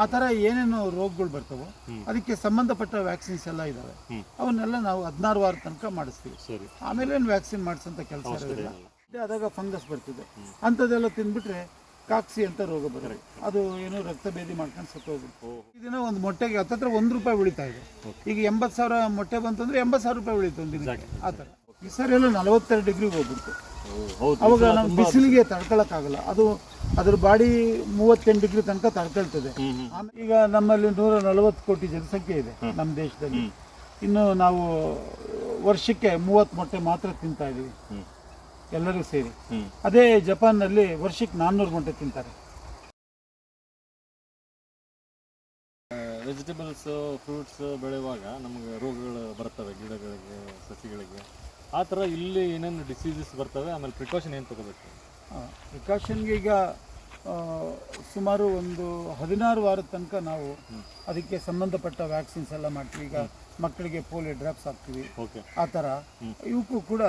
ಆ ಥರ ಏನೇನು ರೋಗಗಳು ಬರ್ತವೋ ಅದಕ್ಕೆ ಸಂಬಂಧಪಟ್ಟ ವ್ಯಾಕ್ಸಿನ್ಸ್ ಎಲ್ಲ ಇದ್ದಾವೆ ಅವನ್ನೆಲ್ಲ ನಾವು ಹದಿನಾರು ವಾರ ತನಕ ಮಾಡಿಸ್ತೀವಿ. ಆಮೇಲೆ ಏನು ವ್ಯಾಕ್ಸಿನ್ ಮಾಡಿಸೋಂಥ ಕೆಲಸ ಇರೋದಿಲ್ಲ. ಆದಾಗ ಫಂಗಸ್ ಬರ್ತಿದೆ. ಅಂಥದ್ದೆಲ್ಲ ತಿಂದ್ಬಿಟ್ರೆ ಕಾಕ್ಸಿ ಅಂತ ರೋಗ ಬರುತ್ತೆ. ಅದು ಏನು ರಕ್ತ ಭೇದಿ ಮಾಡ್ಕೊಂಡು ಸತ್ತೋಗ್ಬಿಟ್ಟು ಇದನ್ನ ದಿನ ಒಂದು ಮೊಟ್ಟೆಗೆ ಹತ್ತತ್ರ ಒಂದು ರೂಪಾಯಿ ಉಳಿತಾ ಇದೆ. ಈಗ ಎಂಬತ್ತು ಸಾವಿರ ಮೊಟ್ಟೆ ಬಂತಂದ್ರೆ ಎಂಬತ್ತು ಸಾವಿರ ರೂಪಾಯಿ ಉಳಿತು ಒಂದು ಆ ಥರ. ಈ ಸರಿ ಎಲ್ಲ ನಲವತ್ತೆರಡು ಡಿಗ್ರಿಗೆ ಹೋಗ್ಬಿಡ್ತು. ಅವಾಗ ನಮ್ಗೆ ಬಿಸಿಲಿಗೆ ತಡ್ಕೊಳಕ್ಕಾಗಲ್ಲ. ಅದು ಅದ್ರ ಬಾಡಿ ಮೂವತ್ತೆಂಟು ಡಿಗ್ರಿ ತನಕ ತಡ್ಕೊಳ್ತದೆ. ಈಗ ನಮ್ಮಲ್ಲಿ ನೂರ ನಲವತ್ತು ಕೋಟಿ ಜನಸಂಖ್ಯೆ ಇದೆ ನಮ್ಮ ದೇಶದಲ್ಲಿ. ಇನ್ನು ನಾವು ವರ್ಷಕ್ಕೆ ಮೂವತ್ತು ಮೊಟ್ಟೆ ಮಾತ್ರ ತಿಂತಾ ಇದೀವಿ. ಎಲ್ಲರಿಗೂ ಎಲ್ಲರೂ ಸೇರಿ. ಅದೇ ಅದೇ ಜಪಾನ್ನಲ್ಲಿ ವರ್ಷಕ್ಕೆ ನಾನ್ನೂರು ಮೊಟ್ಟೆ ತಿಂತಾರೆ. ವೆಜಿಟೇಬಲ್ಸ್ ಫ್ರೂಟ್ಸ್ ಬೆಳೆಯುವಾಗ ನಮಗೆ ರೋಗಗಳು ಬರ್ತವೆ ಗಿಡಗಳಿಗೆ ಸಸಿಗಳಿಗೆ. ಆ ಥರ ಇಲ್ಲಿ ಏನೇನು ಡಿಸೀಸಸ್ ಬರ್ತವೆ ಆಮೇಲೆ ಪ್ರಿಕಾಷನ್ ಏನು ತಗೋಬೇಕು? ಪ್ರಿಕಾಷನ್ಗೆ ಈಗ ಸುಮಾರು ಒಂದು ಹದಿನಾರು ವಾರದ ತನಕ ನಾವು ಅದಕ್ಕೆ ಸಂಬಂಧಪಟ್ಟ ವ್ಯಾಕ್ಸಿನ್ಸ್ ಎಲ್ಲ ಮಾಡ್ತೀವಿ. ಈಗ ಮಕ್ಕಳಿಗೆ ಪೋಲಿಯೋ ಡ್ರಾಪ್ಸ್ ಹಾಕ್ತೀವಿ. ಓಕೆ. ಆ ಥರ. ಇವಕ್ಕೂ ಕೂಡ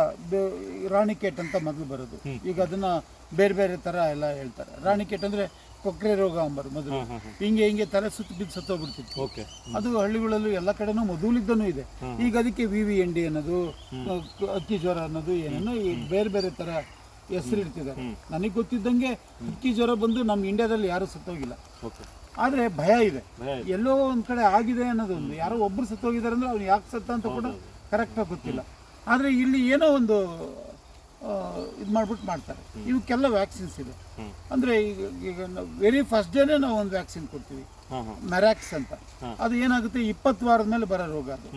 ರಾಣಿಕೇಟ್ ಅಂತ ಮೊದಲು ಬರೋದು. ಈಗ ಅದನ್ನು ಬೇರೆ ಬೇರೆ ಥರ ಎಲ್ಲ ಹೇಳ್ತಾರೆ. ರಾಣಿಕೇಟ್ ಅಂದ್ರೆ ಕೊಕ್ರೆ ರೋಗ ಅಂಬರು ಮೊದಲು ಹಿಂಗೆ ಹಿಂಗೆ ತಲೆ ಸುತ್ತು ಬಿದ್ದು ಸತ್ತೋಗ್ಬಿಡ್ತಿತ್ತು. ಓಕೆ. ಅದು ಹಳ್ಳಿಗಳಲ್ಲೂ ಎಲ್ಲ ಕಡೆನೂ ಮೊದಲಿದ್ದನೂ ಇದೆ. ಈಗ ಅದಕ್ಕೆ ವಿ ವಿ ಎಂಡಿ ಡಿ ಅನ್ನೋದು ಅಕ್ಕಿ ಜ್ವರ ಅನ್ನೋದು ಏನೇನೋ ಬೇರೆ ಬೇರೆ ತರ ಹೆಸರು ಇಡ್ತಿದ್ದಾರೆ. ನನಗೆ ಗೊತ್ತಿದ್ದಂಗೆ ಅಕ್ಕಿ ಜ್ವರ ಬಂದು ನಮ್ಮ ಇಂಡಿಯಾದಲ್ಲಿ ಯಾರೂ ಸತ್ತೋಗಿಲ್ಲ. ಆದರೆ ಭಯ ಇದೆ. ಎಲ್ಲೋ ಒಂದು ಕಡೆ ಆಗಿದೆ ಅನ್ನೋದೊಂದು. ಯಾರೋ ಒಬ್ರು ಸತ್ತೋಗಿದ್ದಾರೆ ಅಂದ್ರೆ ಅವ್ನು ಯಾಕೆ ಸತ್ತ ಅಂತ ಕೂಡ ಕರೆಕ್ಟಾಗಿ ಗೊತ್ತಿಲ್ಲ. ಆದರೆ ಇಲ್ಲಿ ಏನೋ ಒಂದು ಇದು ಮಾಡ್ಬಿಟ್ಟು ಮಾಡ್ತಾರೆ. ಇವಕ್ಕೆಲ್ಲ ವ್ಯಾಕ್ಸಿನ್ಸ್ ಇದೆ. ಅಂದ್ರೆ ಈಗ ಈಗ ವೆರಿ ಫಸ್ಟ್ ಡೇನೇ ನಾವು ಒಂದು ವ್ಯಾಕ್ಸಿನ್ ಕೊಡ್ತೀವಿ. ಮೆರಾಕ್ಸ್ ಅಂತ. ಅದು ಏನಾಗುತ್ತೆ ಇಪ್ಪತ್ತು ವಾರದ ಮೇಲೆ ಬರೋ ರೋಗ ಅದು.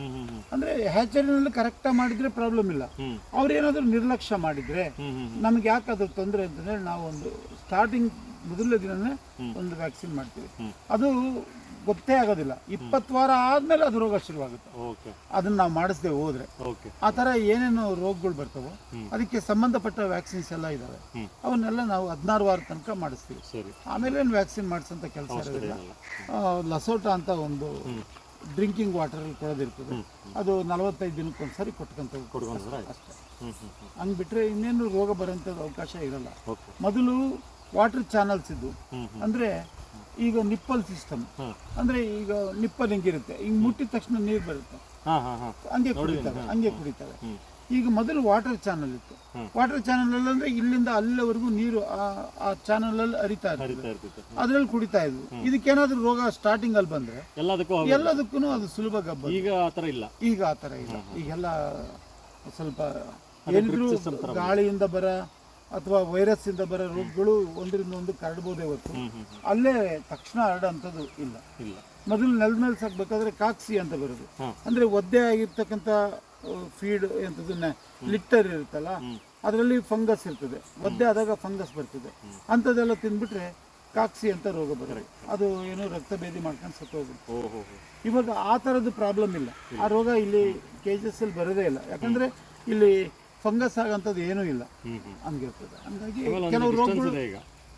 ಅಂದ್ರೆ ಹ್ಯಾಚರಿನಲ್ಲಿ ಕರೆಕ್ಟಾಗಿ ಮಾಡಿದ್ರೆ ಪ್ರಾಬ್ಲಮ್ ಇಲ್ಲ. ಅವ್ರು ಅವ್ರೇನಾದರೂ ನಿರ್ಲಕ್ಷ್ಯ ಮಾಡಿದರೆ ನಮ್ಗೆ ಯಾಕೆ ಅದ್ರ ತೊಂದರೆ ಅಂತಂದ್ರೆ ನಾವು ಒಂದು ಸ್ಟಾರ್ಟಿಂಗ್ ಮೊದಲನೇ ದಿನನೇ ಒಂದು ವ್ಯಾಕ್ಸಿನ್ ಮಾಡ್ತೀವಿ. ಅದು ಗೊತ್ತೇ ಆಗೋದಿಲ್ಲ. ಇಪ್ಪತ್ತು ವಾರ ಆದ್ಮೇಲೆ ಅದು ರೋಗ ಶುರುವಾಗುತ್ತೆ. ಓಕೆ. ಅದನ್ನ ನಾವು ಮಾಡಿಸದೆ ಹೋದ್ರೆ ಓಕೆ. ಆ ಥರ ಏನೇನು ರೋಗಗಳು ಬರ್ತವೋ ಅದಕ್ಕೆ ಸಂಬಂಧಪಟ್ಟ ವ್ಯಾಕ್ಸಿನ್ಸ್ ಎಲ್ಲ ಇದಾವೆ. ಅವನ್ನೆಲ್ಲ ನಾವು ಹದಿನಾರು ವಾರ ತನಕ ಮಾಡಿಸ್ತೀವಿ. ಸರಿ. ಆಮೇಲೆ ಏನು ವ್ಯಾಕ್ಸಿನ್ ಮಾಡಿಸೋಂಥ ಕೆಲಸ ಇರೋದಿಲ್ಲ. ಲಸೋಟ ಅಂತ ಒಂದು ಡ್ರಿಂಕಿಂಗ್ ವಾಟರಲ್ಲಿ ಕೊಡೋದಿರ್ತದೆ. ಅದು ನಲವತ್ತೈದು ದಿನಕ್ಕೊಂದ್ಸರಿ ಕೊಟ್ಕೊಂತ ಅಷ್ಟೇ. ಹಂಗ್ ಬಿಟ್ಟರೆ ಇನ್ನೇನು ರೋಗ ಬರೋಂಥದ್ದು ಅವಕಾಶ ಇರಲ್ಲ. ಮೊದಲು ವಾಟರ್ ಚಾನಲ್ಸ್ ಇದ್ದು ಅಂದರೆ ಈಗ ನಿಪ್ಪಲ್ ಸಿಸ್ಟಮ್. ಅಂದ್ರೆ ಈಗ ನಿಪ್ಪಲ್ ಹಿಂಗಿರುತ್ತೆ? ಹಿಂಗ್ ಮುಟ್ಟಿದ ತಕ್ಷಣ ನೀರು ಬರುತ್ತೆ. ಹಂಗೆ ಕುಡಿತಾರೆ ಹಂಗೆ ಕುಡಿತಾರೆ. ಈಗ ಮೊದಲು ವಾಟರ್ ಚಾನಲ್ ಇತ್ತು. ವಾಟರ್ ಚಾನಲ್ ಅಂದ್ರೆ ಇಲ್ಲಿಂದ ಅಲ್ಲಿವರೆಗೂ ನೀರು ಆ- ಚಾನಲ್ ಅಲ್ಲಿ ಹರಿತಾ ಇರ್ತದೆ. ಅದ್ರಲ್ಲಿ ಕುಡಿತಾ ಇದ್ವು. ಇದಕ್ಕೇನಾದ್ರೂ ರೋಗ ಸ್ಟಾರ್ಟಿಂಗ್ ಅಲ್ಲಿ ಬಂದ್ರೆ ಎಲ್ಲದಕ್ಕೂ ಅದು ಸುಲಭ ಗಬ್ಬ ಈಗ ಆತರ ಇಲ್ಲ. ಈಗ ಆತರ ಇಲ್ಲ. ಈಗೆಲ್ಲ ಸ್ವಲ್ಪ ಏನಿದ್ರು ಗಾಳಿಯಿಂದ ಬರ ಅಥವಾ ವೈರಸ್ ಇಂದ ಬರೋ ರೋಗಗಳು ಒಂದರಿಂದ ಒಂದು ಕರಡ್ಬೋದೇ ಹೊತ್ತು ಅಲ್ಲೇ ತಕ್ಷಣ ಹರಡೋಂಥದ್ದು ಇಲ್ಲ. ಇಲ್ಲ. ಮೊದಲು ನೆಲದ ಮೇಲೆ ಸಾಕಬೇಕಾದ್ರೆ ಕಾಕ್ಸಿ ಅಂತ ಬರೋದು. ಅಂದ್ರೆ ಒದ್ದೆ ಆಗಿರ್ತಕ್ಕಂಥ ಫೀಡ್ ಎಂಥದನ್ನ ಲಿಟ್ಟರ್ ಇರುತ್ತಲ್ಲ ಅದರಲ್ಲಿ ಫಂಗಸ್ ಇರ್ತದೆ. ಒದ್ದೆ ಆದಾಗ ಫಂಗಸ್ ಬರ್ತದೆ. ಅಂಥದ್ದೆಲ್ಲ ತಿಂದ್ಬಿಟ್ರೆ ಕಾಕ್ಸಿ ಅಂತ ರೋಗ ಬರುತ್ತೆ. ಅದು ಏನು ರಕ್ತ ಭೇದಿ ಮಾಡ್ಕೊಂಡು ಸತ್ತೋಗುತ್ತೆ. ಇವಾಗ ಆ ಥರದ್ದು ಪ್ರಾಬ್ಲಮ್ ಇಲ್ಲ. ಆ ರೋಗ ಇಲ್ಲಿ ಕೇಜಸ್ ಅಲ್ಲಿ ಬರೋದೇ ಇಲ್ಲ. ಯಾಕಂದ್ರೆ ಇಲ್ಲಿ ಫಂಗಸ್ ಆಗಂಥದ್ದು ಏನೂ ಇಲ್ಲ. ಹಂಗಿರ್ತದೆ. ಹಂಗಾಗಿ ಕೆಲವು ರೋಗಗಳು ಈಗ.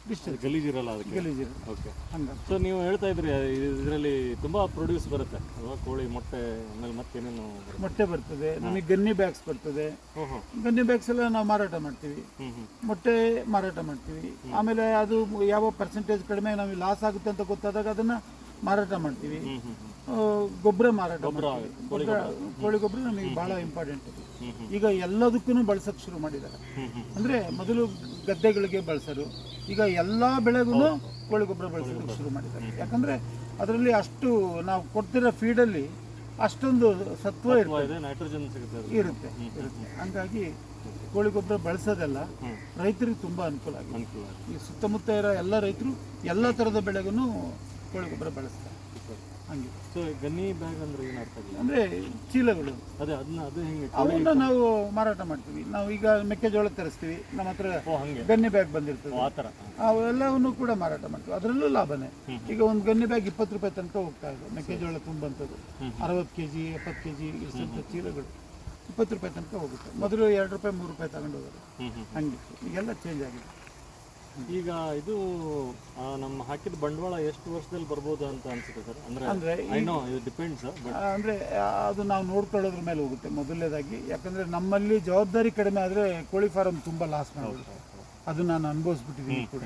ಡಿಸ್ಟೆನ್ಸ್ ಗಲೀಜಿರಲ್ಲ ಅದಕ್ಕೆ? ಗಲೀಜಿರುತ್ತೆ ಓಕೆ ಹಂಗೆ ಸೊ ನೀವು ಹೇಳ್ತಾ ಇದ್ರಿ ಇದರಲ್ಲಿ ತುಂಬ ಪ್ರೊಡ್ಯೂಸ್ ಬರುತ್ತೆ. ಅಲ್ವಾ? ಕೋಳಿ ಮೊಟ್ಟೆ ಆಮೇಲೆ ಮತ್ತೇನೇನು ಮೊಟ್ಟೆ ಬರ್ತದೆ ನಮಗೆ ಗನ್ನಿ ಬ್ಯಾಗ್ಸ್ ಬರ್ತದೆ. ಗನ್ನಿ ಬ್ಯಾಗ್ಸ್ ಎಲ್ಲ ನಾವು ಮಾರಾಟ ಮಾಡ್ತೀವಿ. ಮೊಟ್ಟೆ ಮಾರಾಟ ಮಾಡ್ತೀವಿ. ಆಮೇಲೆ ಅದು ಯಾವ ಪರ್ಸೆಂಟೇಜ್ ಕಡಿಮೆ ನಮಗೆ ಲಾಸ್ ಆಗುತ್ತೆ ಅಂತ ಗೊತ್ತಾದಾಗ ಅದನ್ನ ಮಾರಾಟ ಮಾಡ್ತೀವಿ. ಗೊಬ್ಬರ ಮಾರಾಟ ಮಾಡ್ತೀವಿ. ಗೊಬ್ಬರ ಕೋಳಿ ಗೊಬ್ಬರ ನಮಗೆ ಬಹಳ ಇಂಪಾರ್ಟೆಂಟ್ ಈಗ ಎಲ್ಲದಕ್ಕೂ ಬಳಸಕ್ ಶುರು ಮಾಡಿದ್ದಾರೆ. ಅಂದ್ರೆ ಮೊದಲು ಗದ್ದೆಗಳಿಗೆ ಬಳಸೋರು ಈಗ ಎಲ್ಲಾ ಬೆಳೆಗೂ ಕೋಳಿ ಗೊಬ್ಬರ ಬಳಸೋದಕ್ಕೆ ಶುರು ಮಾಡಿದ್ದಾರೆ. ಯಾಕಂದ್ರೆ ಅದರಲ್ಲಿ ಅಷ್ಟು ನಾವು ಕೊಡ್ತಿರೋ ಫೀಡಲ್ಲಿ ಅಷ್ಟೊಂದು ಸತ್ವ ಇರ್ತದೆ ನೈಟ್ರೋಜನ್ ಇರುತ್ತೆ ಇರುತ್ತೆ. ಹಂಗಾಗಿ ಕೋಳಿ ಗೊಬ್ಬರ ಬಳಸೋದೆಲ್ಲ ರೈತರಿಗೆ ತುಂಬಾ ಅನುಕೂಲ ಆಗಿದೆ. ಅನುಕೂಲ ಆಗಿದೆ. ಈ ಸುತ್ತಮುತ್ತ ಇರೋ ಎಲ್ಲ ರೈತರು ಎಲ್ಲ ಥರದ ಬೆಳೆಗೂ ಕೋಳಿ ಗೊಬ್ಬರ ಬಳಸ್ತಾರೆ. ಹಂಗೆ. ಸೊ ಗನ್ನಿ ಬ್ಯಾಗ್ ಅಂದ್ರೆ ಏನು ಅರ್ಥ ಅಂದರೆ ಚೀಲಗಳು. ಅದೇ ಅದನ್ನ ಅದು ಹೆಂಗೆ ಅವನ್ನ ನಾವು ಮಾರಾಟ ಮಾಡ್ತೀವಿ. ನಾವು ಈಗ ಮೆಕ್ಕೆಜೋಳ ತರಿಸ್ತೀವಿ. ನಮ್ಮ ಹತ್ರ ಗನ್ನಿ ಬ್ಯಾಗ್ ಬಂದಿರ್ತದೆ. ಆ ಥರ. ಅವೆಲ್ಲವನ್ನು ಕೂಡ ಮಾರಾಟ ಮಾಡ್ತೀವಿ. ಅದರಲ್ಲೂ ಲಾಭನೇ. ಈಗ ಒಂದು ಗನ್ನಿ ಬ್ಯಾಗ್ ಇಪ್ಪತ್ತು ರೂಪಾಯಿ ತನಕ ಹೋಗ್ತಾ ಇದೆ. ಮೆಕ್ಕೆಜೋಳ ತುಂಬಂಥದ್ದು ಅರವತ್ತು ಕೆ ಜಿ ಎಪ್ಪತ್ತು ಕೆ ಜಿ ಇಷ್ಟಂಥ ಚೀಲಗಳು. ಇಪ್ಪತ್ತು ರೂಪಾಯಿ ತನಕ ಹೋಗುತ್ತೆ. ಮೊದಲು ಎರಡು ರೂಪಾಯಿ ಮೂರು ರೂಪಾಯಿ ತಗೊಂಡು ಹೋಗೋದು ಹಂಗೆ. ಈಗೆಲ್ಲ ಚೇಂಜ್ ಆಗಿದೆ. ಈಗ ಇದು ನಮ್ಮ ಹಾಕಿದ ಬಂಡವಾಳ ಎಷ್ಟು ವರ್ಷದಲ್ಲಿ ಬರ್ಬೋದು ಅಂತ ಅನ್ಸುತ್ತೆ ಸರ್? ಅಂದ್ರೆ ಅಂದ್ರೆ ಐ ನೋ ಇದು ಡಿಪೆಂಡ್ಸ್ ಬಟ್ ಅಂದರೆ ಅದು ನಾವು ನೋಡ್ಕೊಳ್ಳೋದ್ರ ಮೇಲೆ ಹೋಗುತ್ತೆ ಮೊದಲನೇದಾಗಿ. ಯಾಕಂದ್ರೆ ನಮ್ಮಲ್ಲಿ ಜವಾಬ್ದಾರಿ ಕಡಿಮೆ ಆದ್ರೆ ಕೋಳಿ ಫಾರಂ ತುಂಬಾ ಲಾಸ್ ಮಾಡಿ ಅದು ನಾನು ಅನುಭವಿಸ್ಬಿಟ್ಟಿದ್ದೀನಿ ಕೂಡ.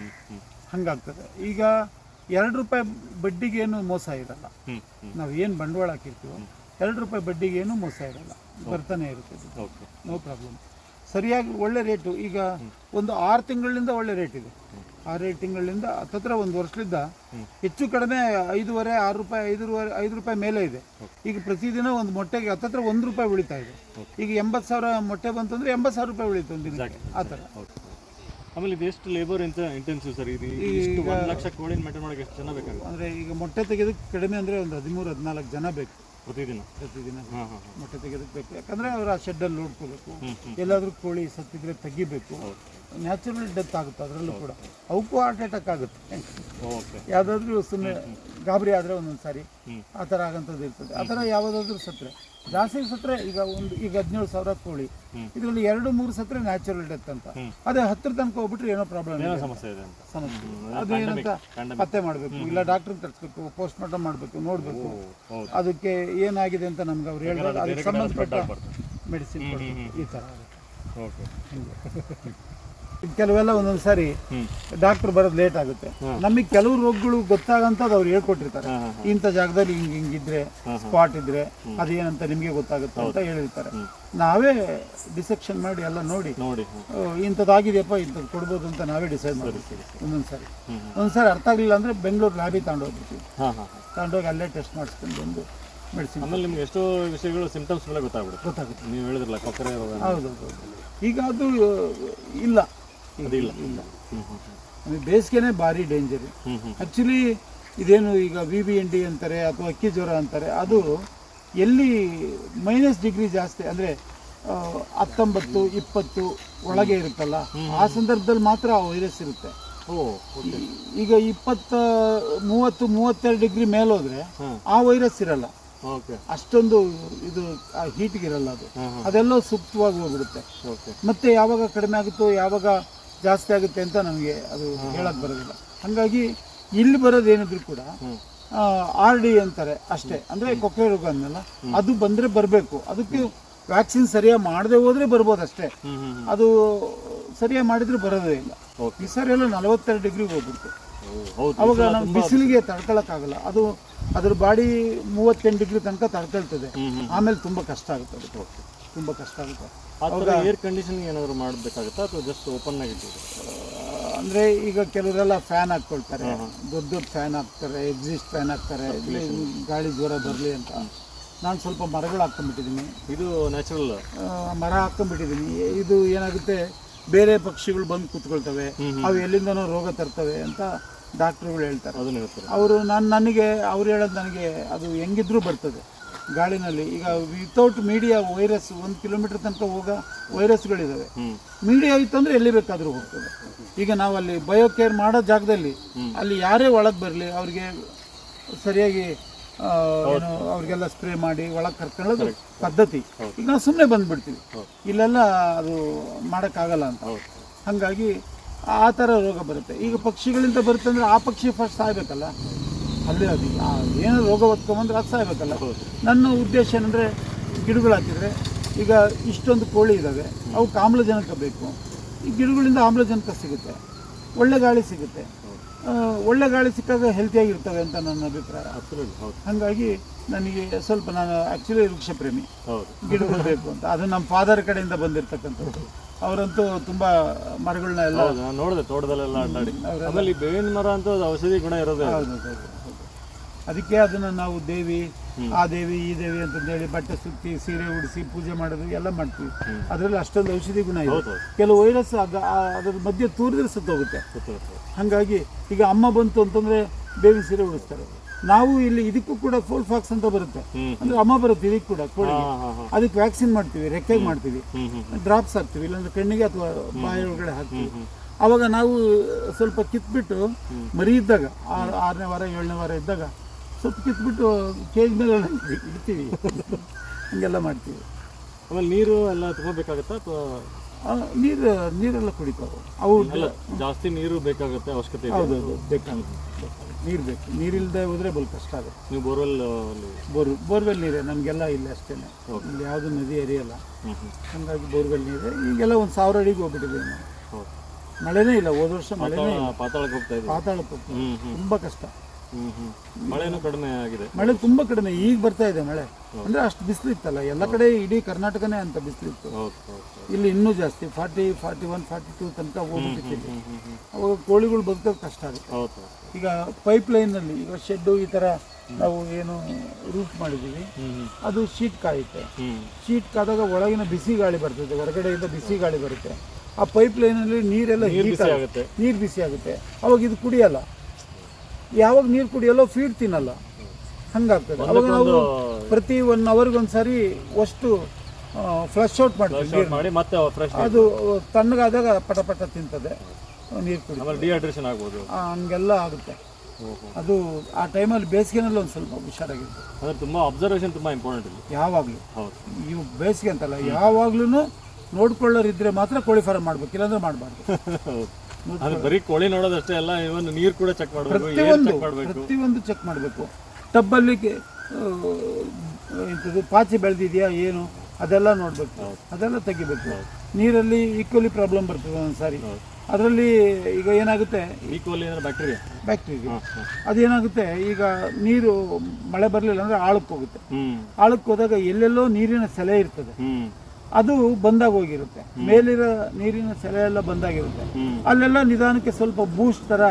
ಹಂಗಾಗ್ತದೆ. ಈಗ ಎರಡು ರೂಪಾಯಿ ಬಡ್ಡಿಗೆ ಏನು ಮೋಸ ಇರಲ್ಲ. ನಾವು ಏನು ಬಂಡವಾಳ ಹಾಕಿರ್ತೀವೋ ಎರಡು ರೂಪಾಯಿ ಬಡ್ಡಿಗೆ ಏನು ಮೋಸ ಇರಲ್ಲ. ಬರ್ತಾನೆ ಇರುತ್ತೆ. ಓಕೆ. ನೋ ಪ್ರಾಬ್ಲಮ್ ಸರಿಯಾಗಿ ಒಳ್ಳೆ ರೇಟು ಈಗ ಒಂದು ಆರು ತಿಂಗಳಿಂದ ಒಳ್ಳೆ ರೇಟ್ ಇದೆ. ಆರೇಳು ತಿಂಗಳಿಂದ ಹತ್ತತ್ರ ಒಂದು ವರ್ಷದಿಂದ ಹೆಚ್ಚು ಕಡಿಮೆ ಐದೂವರೆ ಆರು ರೂಪಾಯಿ ಐದೂವರೆ ಐದು ರೂಪಾಯಿ ಮೇಲೆ ಇದೆ. ಈಗ ಪ್ರತಿದಿನ ಒಂದು ಮೊಟ್ಟೆಗೆ ಹತ್ತತ್ರ ಒಂದು ರೂಪಾಯಿ ಉಳಿತಾ ಇದೆ. ಈಗ ಎಂಬತ್ತು ಸಾವಿರ ಮೊಟ್ಟೆ ಬಂತಂದ್ರೆ ಎಂಬತ್ತು ಸಾವಿರ ರೂಪಾಯಿ ಉಳಿತು ಒಂದು ದಿನಕ್ಕೆ ಆ ಥರ. ಆಮೇಲೆ ಇದು ಎಷ್ಟು ಲೇಬರ್ ಇಂತ ಇಂಟೆನ್ಸಿವ್ ಸರ್ ಇದು ಇಷ್ಟು ಒಂದು ಲಕ್ಷ ಕೋಳಿನ ಮೇಂಟೈನ್ ಮಾಡೋಕೆ ಎಷ್ಟು ಜನ ಬೇಕಾಗುತ್ತೆ? ಅಂದರೆ ಈಗ ಮೊಟ್ಟೆ ತೆಗೆದಕ್ಕೆ ಕಡಿಮೆ ಅಂದರೆ ಒಂದು ಹದಿಮೂರು ಹದಿನಾಲ್ಕು ಜನ ಬೇಕು. ಪ್ರತಿದಿನ? ಪ್ರತಿದಿನ. ಹಾಂ ಹಾಂ ಮೊಟ್ಟೆ ತೆಗೆದಕ್ಕೆ ಯಾಕಂದರೆ ಅವರು ಆ ಶೆಡ್ಡಲ್ಲಿ ನೋಡ್ಕೋಬೇಕು. ಎಲ್ಲಾದರೂ ಕೋಳಿ ಸತ್ತಿದ್ರೆ ತೆಗಿಬೇಕು. ನ್ಯಾಚುರಲ್ ಡೆತ್ ಆಗುತ್ತೆ ಅದರಲ್ಲೂ ಕೂಡ. ಅವಕ್ಕೂ ಹಾರ್ಟ್ ಅಟ್ಯಾಕ್ ಆಗುತ್ತೆ. ಯಾವುದಾದ್ರೂ ಸುಮ್ಮನೆ ಗಾಬರಿ ಆದರೆ ಒಂದೊಂದು ಸಾರಿ ಆಗಂತದ್ದು ಆ ಥರ ಆಗಂಥದ್ದು ಇರ್ತದೆ. ಆ ಥರ ಯಾವುದಾದ್ರೂ ಸತ್ತರೆ ಜಾಸ್ತಿ ಸತ್ರೆ ಈಗ ಒಂದು ಈಗ ಹದಿನೇಳು ಸಾವಿರ ಕೋಳಿ. ಇದರಲ್ಲಿ ಎರಡು ಮೂರು ಸತ್ರೆ ನ್ಯಾಚುರಲ್ ಡೆತ್ ಅಂತ. ಅದೇ ಹತ್ತರ ತನಕ ಹೋಗ್ಬಿಟ್ರೆ ಏನೋ ಪ್ರಾಬ್ಲಮ್ ಸಮಸ್ಯೆ ಇದೆ ಅಂತ. ಸಮಸ್ಯೆ. ಅದು ಏನಂತ ಪತ್ತೆ ಮಾಡಬೇಕು. ಇಲ್ಲ ಡಾಕ್ಟರ್ ತರಿಸ್ಬೇಕು ಪೋಸ್ಟ್ ಮಾರ್ಟಮ್ ಮಾಡಬೇಕು ನೋಡಬೇಕು. ಅದಕ್ಕೆ ಏನಾಗಿದೆ ಅಂತ ನಮ್ಗೆ ಅವ್ರು ಹೇಳಿದಾಗ ಅದಕ್ಕೆ ಸಂಬಂಧಪಟ್ಟ ಮೆಡಿಸಿನ್ ಈ ಥರ. ಆಗುತ್ತೆ ಓಕೆ ಕೆಲವೆಲ್ಲ ಒಂದೊಂದು ಸಾರಿ ಡಾಕ್ಟರ್ ಬರೋದು ಲೇಟ್ ಆಗುತ್ತೆ. ನಮಗೆ ಕೆಲವು ರೋಗಗಳು ಗೊತ್ತಾಗಂತದ್ದು ಅವ್ರು ಹೇಳ್ಕೊಟ್ಟಿರ್ತಾರೆ. ಇಂಥ ಜಾಗದಲ್ಲಿ ಹಿಂಗೆ ಹಿಂಗಿದ್ರೆ ಸ್ಪಾಟ್ ಇದ್ರೆ ಅದೇನಂತ ನಿಮಗೆ ಗೊತ್ತಾಗುತ್ತೆ ಅಂತ ಹೇಳಿರ್ತಾರೆ. ನಾವೇ ಡಿಸೆಕ್ಷನ್ ಮಾಡಿ ಎಲ್ಲ ನೋಡಿ. ನೋಡಿ ಇಂಥದ್ದಾಗಿದೆಯಪ್ಪ ಇಂಥದ್ದು ಕೊಡ್ಬೋದು ಅಂತ ನಾವೇ ಡಿಸೈಡ್ ಮಾಡಿರ್ತೀವಿ ಒಂದೊಂದು ಸಾರಿ. ಹ್ಮ್. ಒಂದೊಂದು ಸಾರಿ ಅರ್ಥ ಆಗಲಿಲ್ಲ ಅಂದರೆ ಬೆಂಗಳೂರು ಲ್ಯಾಬಿಗೆ ತಗೊಂಡೋಗ್ಬಿಡ್ತೀವಿ. ತಗೊಂಡೋಗಿ ಅಲ್ಲೇ ಟೆಸ್ಟ್ ಮಾಡಿಸ್ಕೊಂಡು ಬಂದು ಮೆಡಿಸಿನ್ ಆಮೇಲೆ ನಿಮ್ಗೆ ಎಷ್ಟೋ ವಿಷಯಗಳು ಸಿಂಪ್ಟಮ್ಸ್ ಮೇಲೆ ಗೊತ್ತಾಗ್ಬಿಡುತ್ತೆ. ಗೊತ್ತಾಗುತ್ತೆ. ನೀವು ಹೇಳಿದ್ರಲ್ಲ ಕೊಕ್ಕರೆ ಹೌದು ಹೌದು ಈಗ ಅದು ಇಲ್ಲ. ಅದಿಲ್ಲ. ಬೇಸಿಗೆನೇ ಭಾರಿ ಡೇಂಜರ್ ಆ್ಯಕ್ಚುಲಿ ಇದೇನು ಈಗ ವಿ ಬಿ ಎನ್ ಡಿ ಅಂತಾರೆ ಅಥವಾ ಅಕ್ಕಿ ಜ್ವರ ಅಂತಾರೆ ಅದು ಎಲ್ಲಿ ಮೈನಸ್ ಡಿಗ್ರಿ ಜಾಸ್ತಿ ಅಂದರೆ ಹತ್ತೊಂಬತ್ತು ಇಪ್ಪತ್ತು ಒಳಗೆ ಇರುತ್ತಲ್ಲ ಆ ಸಂದರ್ಭದಲ್ಲಿ ಮಾತ್ರ ಆ ವೈರಸ್ ಇರುತ್ತೆ. ಈಗ ಇಪ್ಪತ್ತ ಮೂವತ್ತು ಮೂವತ್ತೆರಡು ಡಿಗ್ರಿ ಮೇಲೋದ್ರೆ ಆ ವೈರಸ್ ಇರಲ್ಲ. ಅಷ್ಟೊಂದು ಇದು ಆ ಹೀಟ್ಗೆ ಇರಲ್ಲ ಅದು. ಅದೆಲ್ಲೋ ಸೂಕ್ತವಾಗಿ ಹೋಗ್ಬಿಡುತ್ತೆ. ಮತ್ತೆ ಯಾವಾಗ ಕಡಿಮೆ ಆಗುತ್ತೋ ಯಾವಾಗ ಜಾಸ್ತಿ ಆಗುತ್ತೆ ಅಂತ ನಮಗೆ ಅದು ಹೇಳಕ್ ಬರೋದಿಲ್ಲ. ಹಾಗಾಗಿ ಇಲ್ಲಿ ಬರೋದೇನಿದ್ರು ಕೂಡ ಆರ್ ಡಿ ಅಂತಾರೆ ಅಷ್ಟೇ. ಅಂದ್ರೆ ಕೊಕ್ಕೆ ರೋಗ ಅಂದಲ್ಲ ಅದು ಬಂದ್ರೆ ಬರಬೇಕು. ಅದಕ್ಕೆ ವ್ಯಾಕ್ಸಿನ್ ಸರಿಯಾಗಿ ಮಾಡದೆ ಹೋದ್ರೆ ಬರ್ಬೋದು ಅಷ್ಟೇ. ಅದು ಸರಿಯಾಗಿ ಮಾಡಿದ್ರೆ ಬರೋದೇ ಇಲ್ಲ. ಈ ಸರಿ ಎಲ್ಲ ನಲವತ್ತೆರಡು ಡಿಗ್ರಿ ಹೋಗ್ಬಿಡ್ತು. ಅವಾಗ ನಾವು ಬಿಸಿಲಿಗೆ ತಡ್ಕೊಳಕ್ಕಾಗಲ್ಲ. ಅದು ಅದ್ರ ಬಾಡಿ ಮೂವತ್ತೆಂಟು ಡಿಗ್ರಿ ತನಕ ತಡ್ಕೊಳ್ತದೆ. ಆಮೇಲೆ ತುಂಬಾ ಕಷ್ಟ ಆಗುತ್ತೆ. ತುಂಬಾ ಕಷ್ಟ ಆಗುತ್ತೆ. ಥರ ಏರ್ ಕಂಡೀಷನಿಂಗ್ ಏನಾದರೂ ಮಾಡಬೇಕಾಗುತ್ತಾ ಅಥವಾ ಜಸ್ಟ್ ಓಪನ್ ಆಗಿಟ್ಟು ಅಂದ್ರೆ ಈಗ ಕೆಲವರೆಲ್ಲ ಫ್ಯಾನ್ ಹಾಕ್ಕೊಳ್ತಾರೆ. ದೊಡ್ಡ ದೊಡ್ಡ ಫ್ಯಾನ್ ಹಾಕ್ತಾರೆ ಎಕ್ಸಿಸ್ಟ್ ಫ್ಯಾನ್ ಹಾಕ್ತಾರೆ. ಗಾಳಿ ಜ್ವರ ಬರಲಿ ಅಂತ. ನಾನು ಸ್ವಲ್ಪ ಮರಗಳು ಹಾಕ್ಕೊಂಡ್ಬಿಟ್ಟಿದ್ದೀನಿ. ಇದು ನ್ಯಾಚುರಲ್ ಮರ ಹಾಕ್ಕೊಂಡ್ಬಿಟ್ಟಿದ್ದೀನಿ. ಇದು ಏನಾಗುತ್ತೆ ಬೇರೆ ಪಕ್ಷಿಗಳು ಬಂದು ಕೂತ್ಕೊಳ್ತವೆ. ಅವು ಎಲ್ಲಿಂದನೋ ರೋಗ ತರ್ತವೆ ಅಂತ ಡಾಕ್ಟ್ರುಗಳು ಹೇಳ್ತಾರೆ. ಅವರು ನಾನು ನನಗೆ ಅವ್ರು ಹೇಳೋದು ನನಗೆ ಅದು ಹೆಂಗಿದ್ರೂ ಬರ್ತದೆ. ಗಾಳಿನಲ್ಲಿ. ಈಗ ವಿತೌಟ್ ಮೀಡಿಯಾ ವೈರಸ್ ಒಂದು ಕಿಲೋಮೀಟರ್ ತನಕ ಹೋಗೋ ವೈರಸ್ಗಳಿದ್ದಾವೆ ಮೀಡಿಯಾ ಇತ್ತಂದ್ರೆ ಎಲ್ಲಿ ಬೇಕಾದರೂ ಹೋಗ್ತದೆ. ಈಗ ನಾವು ಅಲ್ಲಿ ಬಯೋಕೇರ್ ಮಾಡೋ ಜಾಗದಲ್ಲಿ ಅಲ್ಲಿ ಯಾರೇ ಒಳಗೆ ಬರಲಿ ಅವ್ರಿಗೆ ಸರಿಯಾಗಿ ಏನು ಅವ್ರಿಗೆಲ್ಲ ಸ್ಪ್ರೇ ಮಾಡಿ ಒಳಗೆ ಕರ್ಕೊಳ್ಳೋದು ಪದ್ಧತಿ. ಈಗ ನಾವು ಸುಮ್ಮನೆ ಬಂದ್ಬಿಡ್ತೀವಿ. ಇಲ್ಲೆಲ್ಲ ಅದು ಮಾಡೋಕ್ಕಾಗಲ್ಲ ಅಂತ. ಹಾಗಾಗಿ ಆ ಥರ ರೋಗ ಬರುತ್ತೆ. ಈಗ ಪಕ್ಷಿಗಳಿಂದ ಬರುತ್ತೆ ಅಂದರೆ ಆ ಪಕ್ಷಿ ಫಸ್ಟ್ ಸಾಯ್ಬೇಕಲ್ಲ. ಅಲ್ಲೇ ಅದು ಏನು ರೋಗ ಹೊತ್ಕೊಂಬಂದ್ರೆ ಅದು ಸಾಯ್ಬೇಕಲ್ಲ. ನನ್ನ ಉದ್ದೇಶ ಏನಂದರೆ ಗಿಡಗಳು ಹಾಕಿದರೆ ಈಗ ಇಷ್ಟೊಂದು ಕೋಳಿ ಇದ್ದಾವೆ ಅವಕ್ಕೆ ಆಮ್ಲಜನಕ ಬೇಕು. ಈ ಗಿಡಗಳಿಂದ ಆಮ್ಲಜನಕ ಸಿಗುತ್ತೆ ಒಳ್ಳೆ ಗಾಳಿ ಸಿಗುತ್ತೆ. ಒಳ್ಳೆ ಗಾಳಿ ಸಿಕ್ಕಾಗ ಹೆಲ್ತಿಯಾಗಿರ್ತವೆ ಅಂತ ನನ್ನ ಅಭಿಪ್ರಾಯ. ಹಾಗಾಗಿ ನನಗೆ ಸ್ವಲ್ಪ ನಾನು ಆ್ಯಕ್ಚುಲಿ ವೃಕ್ಷ ಪ್ರೇಮಿ ಹೌದು ಗಿಡಗಳು ಬೇಕು ಅಂತ. ಅದು ನಮ್ಮ ಫಾದರ್ ಕಡೆಯಿಂದ ಬಂದಿರತಕ್ಕಂಥದ್ದು. ಅವರಂತೂ ತುಂಬ ಮರಗಳನ್ನ ಎಲ್ಲ ನೋಡಿದೆ ತೋಟದಲ್ಲೆಲ್ಲ ಅಡ್ಡಾಡಿ. ಈ ಬೇವಿನ ಮರ ಅಂತ ಔಷಧಿ ಗುಣ ಇರೋದೇ. ಹೌದು. ಅದಕ್ಕೆ ಅದನ್ನ ನಾವು ದೇವಿ ಆ ದೇವಿ ಈ ದೇವಿ ಅಂತಂದೇಳಿ ಬಟ್ಟೆ ಸುತ್ತಿ ಸೀರೆ ಉಡಿಸಿ ಪೂಜೆ ಮಾಡೋದು ಎಲ್ಲ ಮಾಡ್ತೀವಿ. ಅದರಲ್ಲಿ ಅಷ್ಟೊಂದು ಔಷಧಿ ಗುಣ ಇದೆ ಕೆಲವು ವೈರಸ್ ಅದ ಅದ್ರ ಮಧ್ಯೆ ತೂರಿದ್ರೆ ಸತ್ತೋಗುತ್ತೆ. ಗೊತ್ತು ಗೊತ್ತು ಹಾಗಾಗಿ ಈಗ ಅಮ್ಮ ಬಂತು ಅಂತಂದ್ರೆ ಬೇವಿನ ಸೀರೆ ಉಡಿಸ್ತಾರೆ. ನಾವು ಇಲ್ಲಿ ಇದಕ್ಕೂ ಕೂಡ ಫೋಲ್ ಫಾಕ್ಸ್ ಅಂತ ಬರುತ್ತೆ. ಅಂದ್ರೆ ಅಮ್ಮ ಬರುತ್ತೆ ಇದಕ್ಕೆ ಕೂಡ ಕೋಳಿಗೆ. ಹಾಂ ಅದಕ್ಕೆ ವ್ಯಾಕ್ಸಿನ್ ಮಾಡ್ತೀವಿ ರೆಕ್ಕೆಗೆ ಮಾಡ್ತೀವಿ. ಡ್ರಾಪ್ಸ್ ಹಾಕ್ತೀವಿ ಇಲ್ಲಾಂದ್ರೆ ಕಣ್ಣಿಗೆ ಅಥವಾ ಬಾಯಿ ಒಳಗಡೆ ಹಾಕ್ತೀವಿ. ಅವಾಗ ನಾವು ಸ್ವಲ್ಪ ಕಿತ್ಬಿಟ್ಟು ಮರಿ ಇದ್ದಾಗ ಆರನೇ ವಾರ ಏಳನೇ ವಾರ ಇದ್ದಾಗ ಸ್ವಲ್ಪ ಕಿತ್ಬಿಟ್ಟು ಕೇಜ್ ಮೇಲೆ ಇಡ್ತೀವಿ. ಹಂಗೆಲ್ಲ ಮಾಡ್ತೀವಿ. ಆಮೇಲೆ ನೀರು ಎಲ್ಲ ತಗೋಬೇಕಾಗತ್ತಾ ಅಥವಾ ನೀರು ನೀರೆಲ್ಲ ಕುಡಿತಾವೆ. ಅವು ಜಾಸ್ತಿ ನೀರು ಬೇಕಾಗುತ್ತೆ ಅವಶ್ಯಕತೆ ಇದೆ. ಹೌದೌದು ಬೇಕಾಗುತ್ತೆ. ನೀರು ಬೇಕು. ನೀರಿಲ್ಲದೆ ಹೋದರೆ ಬಲ್ ಕಷ್ಟ ಆಗುತ್ತೆ. ನೀವು ಬೋರ್ವೆಲ್ ಬೋರ್ ಬೋರ್ವೆಲ್ ನೀರೇ ನಮಗೆಲ್ಲ ಇಲ್ಲ ಅಷ್ಟೇ. ಇಲ್ಲಿ ಯಾವುದು ನದಿ ಹರಿಯಲ್ಲ ಹಾಗಾಗಿ ಬೋರ್ವೆಲ್ ನೀರೇ. ಈಗೆಲ್ಲ ಒಂದು ಸಾವಿರ ಅಡಿಗೆ ಹೋಗ್ಬಿಟ್ಟಿದ್ದೀವಿ ನಾವು ಹೌದು ಮಳೆನೇ ಇಲ್ಲ ಹೋದ ವರ್ಷ ಮಳೆನೇ ಪಾತಾಳಕ್ಕೆ ಹೋಗ್ತಾ ಇದ್ದೀವಿ ಪಾತಾಳಕ್ಕೆ ಹೋಗ್ತೀವಿ. ತುಂಬ ಕಷ್ಟ. ಮಳೆನೂ ಕಡಿಮೆ ಆಗಿದೆ. ಮಳೆ ತುಂಬಾ ಕಡಿಮೆ ಈಗ ಬರ್ತಾ ಇದೆ ಮಳೆ. ಅಂದ್ರೆ ಅಷ್ಟು ಬಿಸಿಲು ಇತ್ತಲ್ಲ ಎಲ್ಲ ಕಡೆ ಇಡೀ ಕರ್ನಾಟಕನೇ ಅಂತ ಬಿಸಿಲು ಇತ್ತು. ಇಲ್ಲಿ ಇನ್ನೂ ಜಾಸ್ತಿ forty forty one forty two ತನಕ ಹೋಗ್ಬಿಟ್ಟಿತ್ತು ಹ್ಮ್ ಅವಾಗ ಕೋಳಿಗಳು ಬದುಕೋದು ಕಷ್ಟ ಆಗುತ್ತೆ. ಈಗ ಪೈಪ್ ಲೈನಲ್ಲಿ ಈಗ ಶೆಡ್ಡು ಈ ಥರ ನಾವು ಏನು ರೂಫ್ ಮಾಡಿದ್ದೀವಿ ಹ್ಮ್ ಅದು ಶೀಟ್ ಕಾಯುತ್ತೆ. ಶೀಟ್ ಕಾದಾಗ ಒಳಗಿನ ಬಿಸಿ ಗಾಳಿ ಬರ್ತದೆ ಹೊರಗಡೆಯಿಂದ ಬಿಸಿ ಗಾಳಿ ಬರುತ್ತೆ. ಆ ಪೈಪ್ ಲೈನಲ್ಲಿ ನೀರೆಲ್ಲ ಬಿಸಿ ಆಗುತ್ತೆ ಆಗುತ್ತೆ. ನೀರು ಬಿಸಿ ಆಗುತ್ತೆ. ಅವಾಗ ಇದು ಕುಡಿಯಲ್ಲ. ಯಾವಾಗ ನೀರು ಕುಡಿಯಲ್ಲೋ ಫೀಡ್ ತಿನ್ನಲ್ಲ. ಹಂಗಾಗ್ತದೆ. ಅವಾಗ ನಾವು ಪ್ರತಿ ಒನ್ ಅವರ್ಗೆ ಒಂದ್ಸಾರಿ ಅಷ್ಟು ಫ್ಲಶ್ ಔಟ್ ಮಾಡ್ತೀವಿ ಮಾಡಿ ಮತ್ತೆ ಫ್ರೆಶ್ ಅದು ತಣ್ಣಗಾದಾಗ ಪಟ ಪಟ ತಿಂತದೆ ನೀರು ಕುಡಿ ಆಮೇಲೆ ಡಿಹೈಡ್ರೇಷನ್ ಆಗ್ಬೋದು. ಹಂಗೆಲ್ಲ ಆಗುತ್ತೆ. ಅದು ಆ ಟೈಮಲ್ಲಿ ಬೇಸಿಗೆನಲ್ಲಿ ಒಂದು ಸ್ವಲ್ಪ ಹುಷಾರಾಗಿರುತ್ತೆ ಅಂದ್ರೆ ತುಂಬಾ ಅಬ್ಸರ್ವೇಷನ್ ತುಂಬಾ ಇಂಪಾರ್ಟೆಂಟ್ ಇದೆ ಯಾವಾಗಲೂ. ಇವು ಬೇಸಿಗೆ ಅಂತಲ್ಲ ಯಾವಾಗ್ಲೂ ನೋಡ್ಕೊಳ್ಳೋರಿದ್ರೆ ಮಾತ್ರ ಕೋಳಿ ಫಾರಂ ಮಾಡ್ಬೇಕು ಇಲ್ಲಾಂದ್ರೆ ಮಾಡಬಾರ್ದು. ಅಂದ್ರೆ ಬರೀ ಕೋಳಿ ನೋಡೋದಷ್ಟೇ ಅಲ್ಲ ಇವನ್ ನೀರು ಕೂಡ ಚೆಕ್ ಮಾಡಬೇಕು ಪ್ರತಿಯೊಂದು ಚೆಕ್ ಮಾಡ್ಬೇಕು? ಪ್ರತಿಯೊಂದು ಚೆಕ್ ಮಾಡಬೇಕು. ಟಬ್ಬಲ್ಲಿ ಇಂಥದ್ದು ಪಾಚಿ ಬೆಳೆದಿದೆಯಾ ಏನು? ಅದೆಲ್ಲ ನೋಡಬೇಕು. ಅದೆಲ್ಲ ತೆಗಿಬೇಕು. ನೀರಲ್ಲಿ ಈಕ್ವಲಿ ಪ್ರಾಬ್ಲಮ್ ಬರ್ತದೆ ಒಂದ್ಸಾರಿ. ಅದರಲ್ಲಿ ಈಗ ಏನಾಗುತ್ತೆ? ಈಕ್ವಲಿ ಅಂದ್ರೆ ಬ್ಯಾಕ್ಟೀರಿಯಾ ಬ್ಯಾಕ್ಟೀರಿಯಾ ಅದೇನಾಗುತ್ತೆ? ಈಗ ನೀರು ಮಳೆ ಬರಲಿಲ್ಲ ಅಂದರೆ ಆಳಕ್ಕೆ ಹೋಗುತ್ತೆ ಆಳಕ್ಕೆ ಹೋದಾಗ ಎಲ್ಲೆಲ್ಲೋ ನೀರಿನ ಸೆಲೆ ಇರ್ತದೆ. ಅದು ಬಂದಾಗ ಹೋಗಿರುತ್ತೆ. ಮೇಲಿರೋ ನೀರಿನ ಸೆಲೆ ಎಲ್ಲ ಬಂದಾಗಿರುತ್ತೆ ಅಲ್ಲೆಲ್ಲ ನಿಧಾನಕ್ಕೆ ಸ್ವಲ್ಪ ಬೂಸ್ಟ್ ತರ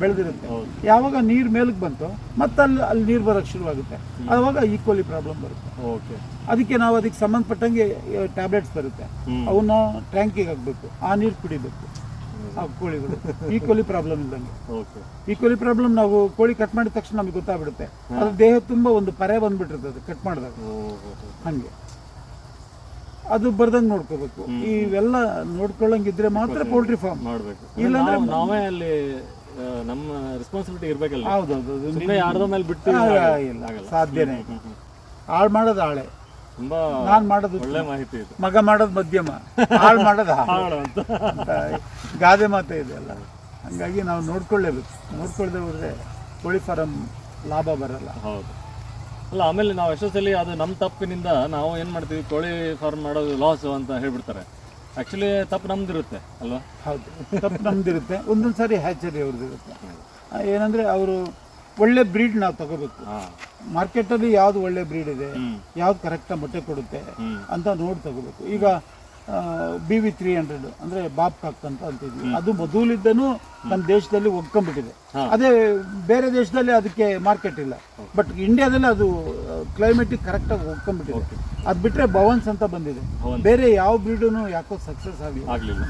ಬೆಳೆದಿರುತ್ತೆ. ಯಾವಾಗ ನೀರು ಮೇಲಕ್ಕೆ ಬಂತು ಮತ್ತೆ ಅಲ್ಲಿ ಅಲ್ಲಿ ನೀರು ಬರೋಕ್ಕೆ ಶುರುವಾಗುತ್ತೆ. ಆವಾಗ ಈಕ್ವಲಿ ಪ್ರಾಬ್ಲಮ್ ಬರುತ್ತೆ. ಓಕೆ. ಅದಕ್ಕೆ ನಾವು ಅದಕ್ಕೆ ಸಂಬಂಧಪಟ್ಟಂಗೆ ಟ್ಯಾಬ್ಲೆಟ್ಸ್ ಬರುತ್ತೆ. ಅವನ್ನ ಟ್ಯಾಂಕಿಗೆ ಹಾಕ್ಬೇಕು. ಆ ನೀರು ಕುಡಿಬೇಕು. ಆ ಕೋಳಿಗಳು. ಈಕ್ವಲಿ ಪ್ರಾಬ್ಲಮ್ ಇದ್ದಂಗೆ ಈಕ್ವಲಿ ಪ್ರಾಬ್ಲಮ್ ನಾವು ಕೋಳಿ ಕಟ್ ಮಾಡಿದ ತಕ್ಷಣ ನಮಗೆ ಗೊತ್ತಾಗ್ಬಿಡುತ್ತೆ. ಅದು ದೇಹ ತುಂಬ ಒಂದು ಪರೆ ಬಂದ್ಬಿಟ್ಟಿರ್ತದೆ ಕಟ್ ಮಾಡಿದಾಗ. ಹಂಗೆ. ಅದು ಬರ್ದಂಗೆ ನೋಡ್ಕೋಬೇಕು. ಇವೆಲ್ಲ ನೋಡ್ಕೊಳ್ಳಂಗಿದ್ರೆ ಮಾತ್ರ ಪೋಲ್ಟ್ರಿ ಫಾರ್ಮ್ ಮಾಡ್ಬೇಕು ಇಲ್ಲಾಂದ್ರೆ ನಾವೇ ಅಲ್ಲಿ ನಮ್ಮ ರೆಸ್ಪಾನ್ಸಿಬಿಲಿಟಿ ಇರಬೇಕಲ್ಲ. ಹೌದು ಸುಮ್ಮನೆ ಯಾರ್ದೋ ಮೇಲೆ ಬಿಟ್ಟು. ಇಲ್ಲ ಸಾಧ್ಯನೇ. ಹಾಳು ಮಾಡೋದು ಆಳೆ ತುಂಬಾ ನಾನ್ ಮಾಡೋದು ಒಳ್ಳೆ ಮಾಹಿತಿ ಇದು. ಮಗ ಮಾಡೋದು ಮಧ್ಯಮ. ಹಾಳು ಮಾಡೋದು ಹಾಳು. ಅಂತ. ಗಾದೆ ಮಾತೆ ಇದೆ ಅಲ್ಲ. ಹಂಗಾಗಿ ನಾವು ನೋಡ್ಕೊಳ್ಳೇಬೇಕು. ನೋಡ್ಕೊಳ್ದೆ ಹೋದ್ರೆ ಕೋಳಿ ಫಾರಂ ಲಾಭ ಬರಲ್ಲ. ಹೌದು. ಅಲ್ಲ ಆಮೇಲೆ ನಾವು ಎಷ್ಟೋ ಸಲ ಅದು ನಮ್ಮ ತಪ್ಪಿನಿಂದ ನಾವು ಏನು ಮಾಡ್ತೀವಿ ಕೋಳಿ ಫಾರ್ಮ್ ಮಾಡೋದು ಲಾಸ್ ಅಂತ ಹೇಳ್ಬಿಡ್ತಾರೆ. ಆ್ಯಕ್ಚುಲಿ ತಪ್ಪು ನಮ್ದಿರುತ್ತೆ ಅಲ್ವಾ? ಹೌದು. ತಪ್ಪು ನಮ್ದಿರುತ್ತೆ. ಒಂದೊಂದು ಸಾರಿ ಹ್ಯಾಚರಿ ಅವ್ರದ್ದು ಇರುತ್ತೆ ಆ, ಏನಂದ್ರೆ ಅವರು ಒಳ್ಳೆ ಬ್ರೀಡ್ ನಾವು ತಗೋಬೇಕು. ಮಾರ್ಕೆಟಲ್ಲಿ ಯಾವ್ದು ಒಳ್ಳೆ ಬ್ರೀಡ್ ಇದೆ. ಯಾವ್ದು ಕರೆಕ್ಟಾಗಿ ಮೊಟ್ಟೆ ಕೊಡುತ್ತೆ ಅಂತ ನೋಡಿ ತಗೋಬೇಕು. ಈಗ ಬಿ ವಿ ತ್ರೀ ಹಂಡ್ರೆಡ್ ಅಂದ್ರೆ ಬಾಬ್ ಟಾಕ್ ಅಂತ ಅಂತಿದ್ವಿ. ಅದು ಮೊದಲಿದ್ದನು ನಮ್ಮ ದೇಶದಲ್ಲಿ ಒಗ್ಕೊಂಡ್ಬಿಟ್ಟಿದೆ. ಅದೇ ಬೇರೆ ದೇಶದಲ್ಲಿ ಅದಕ್ಕೆ ಮಾರ್ಕೆಟ್ ಇಲ್ಲ. ಬಟ್ ಇಂಡಿಯಾದಲ್ಲಿ ಅದು ಕ್ಲೈಮೇಟಿಗೆ ಕರೆಕ್ಟಾಗಿ ಒಗ್ಕೊಂಡ್ಬಿಟ್ಟಿದೆ. ಅದು ಬಿಟ್ರೆ ಭವನ್ಸ್ ಅಂತ ಬಂದಿದೆ. ಬೇರೆ ಯಾವ ಬ್ರೀಡೂ ಯಾಕೋ ಸಕ್ಸಸ್ ಆಗಲಿಲ್ಲ.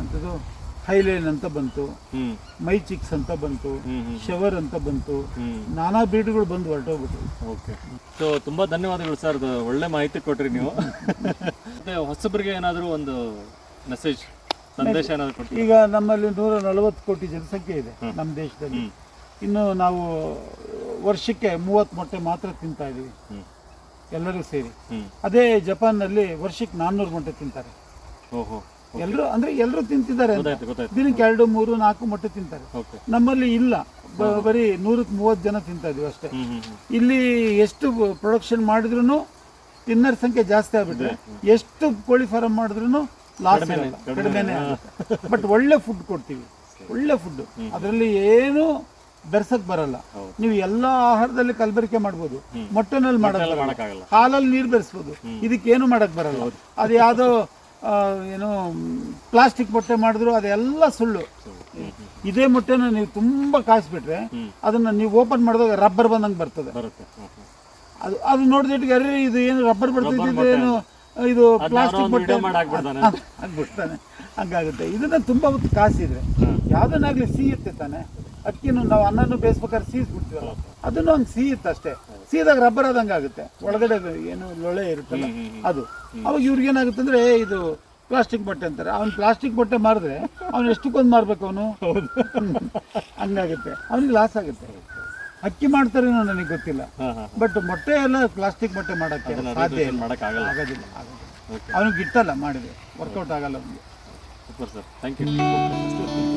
ಅಂಥದ್ದು ಹೈಲೈನ್ ಅಂತ ಬಂತು. ಮೈ ಚಿಕ್ಸ್ ಅಂತ ಬಂತು. ಶವರ್ ಅಂತ ಬಂತು. ನಾನಾ ಬ್ರೀಡ್ಗಳು ಬಂದು ಹೊರಟೋಗ್ಬಿಟ್ಟು ಓಕೆ. ಸೊ ತುಂಬಾ ಧನ್ಯವಾದಗಳು ಸರ್. ಒಳ್ಳೆ ಮಾಹಿತಿ ಕೊಟ್ರಿ ನೀವು. ಮತ್ತೆ ಹೊಸಬರಿಗೆ ಏನಾದರೂ ಒಂದು ಮೆಸೇಜ್ ಸಂದೇಶ ಏನಾದರೂ ಕೊಟ್ಟು ಈಗ ನಮ್ಮಲ್ಲಿ ನೂರ ನಲವತ್ತು ಕೋಟಿ ಜನಸಂಖ್ಯೆ ಇದೆ ನಮ್ಮ ದೇಶದಲ್ಲಿ. ಇನ್ನು ನಾವು ವರ್ಷಕ್ಕೆ ಮೂವತ್ತು ಮೊಟ್ಟೆ ಮಾತ್ರ ತಿಂತಾ ಇದ್ದೀವಿ ಎಲ್ಲರೂ ಸೇರಿ. ಅದೇ ಜಪಾನ್ನಲ್ಲಿ ವರ್ಷಕ್ಕೆ ನಾನ್ನೂರು ಮೊಟ್ಟೆ ತಿಂತಾರೆ. ಓಹೋ. ಎಲ್ಲರೂ ಅಂದ್ರೆ ಎಲ್ಲರೂ ತಿಂತಿದ್ದಾರೆ ದಿನಕ್ಕೆ ಎರಡು ಮೂರು ನಾಲ್ಕು ಮೊಟ್ಟೆ ತಿಂತಾರೆ. ನಮ್ಮಲ್ಲಿ ಇಲ್ಲ. ಬರೀ ನೂರಕ್ಕೆ ಮೂವತ್ತು ಜನ ತಿಂತಾ ಇದೀವಿ ಅಷ್ಟೇ ಇಲ್ಲಿ ಎಷ್ಟು ಪ್ರೊಡಕ್ಷನ್ ಮಾಡಿದ್ರು ತಿನ್ನರ್ ಸಂಖ್ಯೆ ಜಾಸ್ತಿ ಆಗ್ಬಿಟ್ರೆ ಎಷ್ಟು ಕೋಳಿ ಫಾರಂ ಮಾಡಿದ್ರು ಲಾಸ್ ಕಡಿಮೆನೆ ಬಟ್ ಒಳ್ಳೆ ಫುಡ್ ಕೊಡ್ತೀವಿ. ಒಳ್ಳೆ ಫುಡ್ ಅದರಲ್ಲಿ ಏನು ಬೆರ್ಸಕ್ ಬರಲ್ಲ. ನೀವು ಎಲ್ಲಾ ಆಹಾರದಲ್ಲಿ ಕಲಬೆರಕೆ ಮಾಡ್ಬೋದು. ಮೊಟ್ಟೆನಲ್ಲಿ ಮಾಡಲ್ಲ. ಹಾಲಲ್ಲಿ ನೀರು ಬೆರೆಸ್ಬೋದು. ಇದಕ್ಕೆ ಏನು ಮಾಡಕ್ ಬರಲ್ಲ. ಅದು ಯಾವುದೋ ಏನು ಪ್ಲಾಸ್ಟಿಕ್ ಮೊಟ್ಟೆ ಮಾಡಿದ್ರು ಅದೆಲ್ಲ ಸುಳ್ಳು. ಇದೇ ಮೊಟ್ಟೆನ ನೀವು ತುಂಬಾ ಕಾಯಿಸ್ಬಿಟ್ರೆ ಅದನ್ನು ಅದನ್ನ ನೀವು ಓಪನ್ ಮಾಡಿದಾಗ ರಬ್ಬರ್ ಬಂದಂಗೆ ಬರ್ತದೆ. ಅದು ಅದು ನೋಡಿದಿಟ್ಟಿಗೆ ಅರೆ ಇದು ಏನು ರಬ್ಬರ್ ಬರ್ತದೆ ಏನು ಇದು ಪ್ಲಾಸ್ಟಿಕ್ ಮೊಟ್ಟೆ ಆಗ್ಬಿಡ್ತಾನೆ ಹಂಗಾಗುತ್ತೆ. ಇದನ್ನ ತುಂಬಾ ಹೊತ್ತು ಕಾಸಿದ್ರೆ ಯಾವ್ದನ್ನಾಗ್ಲಿ ಸಿಹಿತ್ತೆ ತಾನೆ. ಅಕ್ಕಿನೂ ನಾವು ಅನ್ನನೂ ಬೇಯಿಸ್ಬೇಕಾದ್ರೆ ಸೀಸ್ಬಿಡ್ತೀವಲ್ಲ? ಅದನ್ನು ಒಂದು ಸೀಯುತ್ತೆ ಅಷ್ಟೇ. ಸೀದಾಗ ರಬ್ಬರ್ ಆದಂಗೆ ಆಗುತ್ತೆ. ಒಳಗಡೆ ಏನು ಲೊಳೆ ಇರುತ್ತಲ್ಲ? ಅದು. ಅವಾಗ ಇವ್ರಿಗೆ ಏನಾಗುತ್ತೆ ಅಂದ್ರೆ ಇದು ಪ್ಲಾಸ್ಟಿಕ್ ಬಟ್ಟೆ ಅಂತಾರೆ. ಅವ್ನು ಪ್ಲಾಸ್ಟಿಕ್ ಬಟ್ಟೆ ಮಾರಿದ್ರೆ ಅವ್ನು ಎಷ್ಟಕ್ಕೊಂದು ಮಾರ್ಬೇಕು ಅವನು? ಹಂಗಾಗುತ್ತೆ ಅವ್ನಿಗೆ ಲಾಸ್ ಆಗುತ್ತೆ. ಅಕ್ಕಿ ಮಾಡ್ತಾರೇನೋ ನನಗೆ ಗೊತ್ತಿಲ್ಲ. ಬಟ್ ಮೊಟ್ಟೆ ಎಲ್ಲ ಪ್ಲಾಸ್ಟಿಕ್ ಮೊಟ್ಟೆ ಮಾಡಕ್ಕೆ ಸಾಧ್ಯ ಮಾಡೋಕ್ಕಾಗಲ್ಲ ಆಗೋದಿಲ್ಲ ಆಗೋದಿಲ್ಲ. ಅವನಿಗೆ ಗಿಟ್ಟಲ್ಲ ಮಾಡಿದೆ ವರ್ಕೌಟ್ ಆಗಲ್ಲ ಅವನಿಗೆ. Super sir thank you